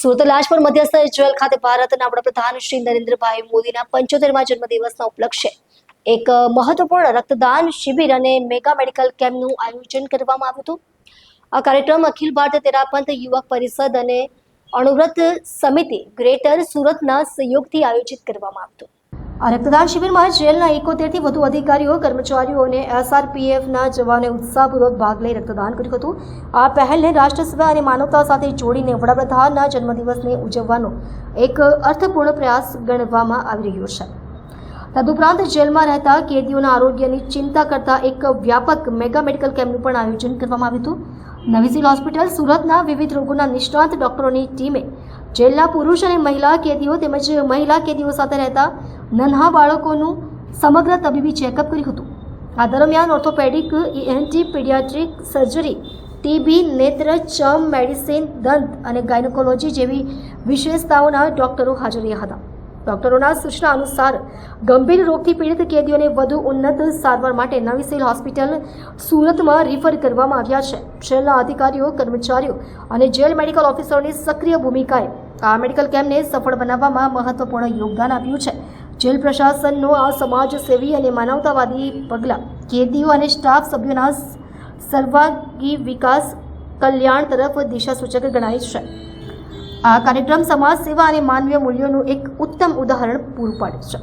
સુરત લાજપોર મધ્યસ્થ જેલ ખાતે ભારતના વડાપ્રધાન શ્રી નરેન્દ્રભાઈ મોદીના પંચોતેરમા જન્મદિવસના ઉપલક્ષે એક મહત્વપૂર્ણ રક્તદાન શિબિર અને મેગા મેડિકલ કેમ્પનું આયોજન કરવામાં આવ્યું હતું. આ કાર્યક્રમ અખિલ ભારતીય તેરાપંથ યુવક પરિષદ અને અણુવ્રત સમિતિ ગ્રેટર સુરતના સહયોગથી આયોજિત કરવામાં આવ્યું હતું. આ રક્તદાન શિબિરમાં જેલના એકોતેરથી વધુ અધિકારીઓ, કર્મચારીઓ અને એસઆરપીએફના જવાનોએ ઉત્સાહપૂર્વક ભાગ લઈ રક્તદાન કર્યું હતું. આ પહેલને રાષ્ટ્રસેવા અને માનવતા સાથે જોડીને વડાપ્રધાનના જન્મદિવસને ઉજવવાનો એક અર્થપૂર્ણ પ્રયાસ ગણવામાં આવી રહ્યો છે. તદુપરાંત જેલમાં રહેતા કેદીઓના આરોગ્યની ચિંતા કરતા એક વ્યાપક મેગા મેડિકલ કેમ્પનું પણ આયોજન કરવામાં આવ્યું હતું. નવી સિવિલ હોસ્પિટલ સુરતના વિવિધ રોગોના નિષ્ણાંત ડોક્ટરોની ટીમે જેલના પુરુષ અને મહિલા કેદીઓ તેમજ મહિલા કેદીઓ સાથે રહેતા નન્હા બાળકોનું સમગ્ર તબીબી ચેકઅપ કર્યું હતું. આ દરમિયાન orthopaedic ENT paediatric surgery TB નેત્ર, ચમ, મેડિસિન, દંત અને ગાયનોકોલોજી જેવી વિશેષતાઓના ડોક્ટરો હાજર રહ્યા હતા. ડોક્ટરોના સૂચના અનુસાર, ગંભીર રોગથી પીડિત કેદીઓને વધુ ઉન્નત સારવાર માટે નવી સિવિલ હોસ્પિટલ સુરતમાં રિફર કરવામાં આવ્યા છે. જેલના અધિકારીઓ, કર્મચારીઓ અને જેલ મેડિકલ ઓફિસરોની સક્રિય ભૂમિકાએ આ મેડિકલ કેમ્પને સફળ બનાવવામાં મહત્વપૂર્ણ યોગદાન આપ્યું છે. જેલ પ્રશાસનનો આ સમાજ સેવી અને માનવતાવાદી પગલાં કેદીઓ અને સ્ટાફ સભ્યોના સર્વાંગી વિકાસ કલ્યાણ તરફ દિશાસૂચક ગણાય છે. આ કાર્યક્રમ સમાજ સેવા અને માનવીય મૂલ્યોનું એક ઉત્તમ ઉદાહરણ પૂરું પાડે છે.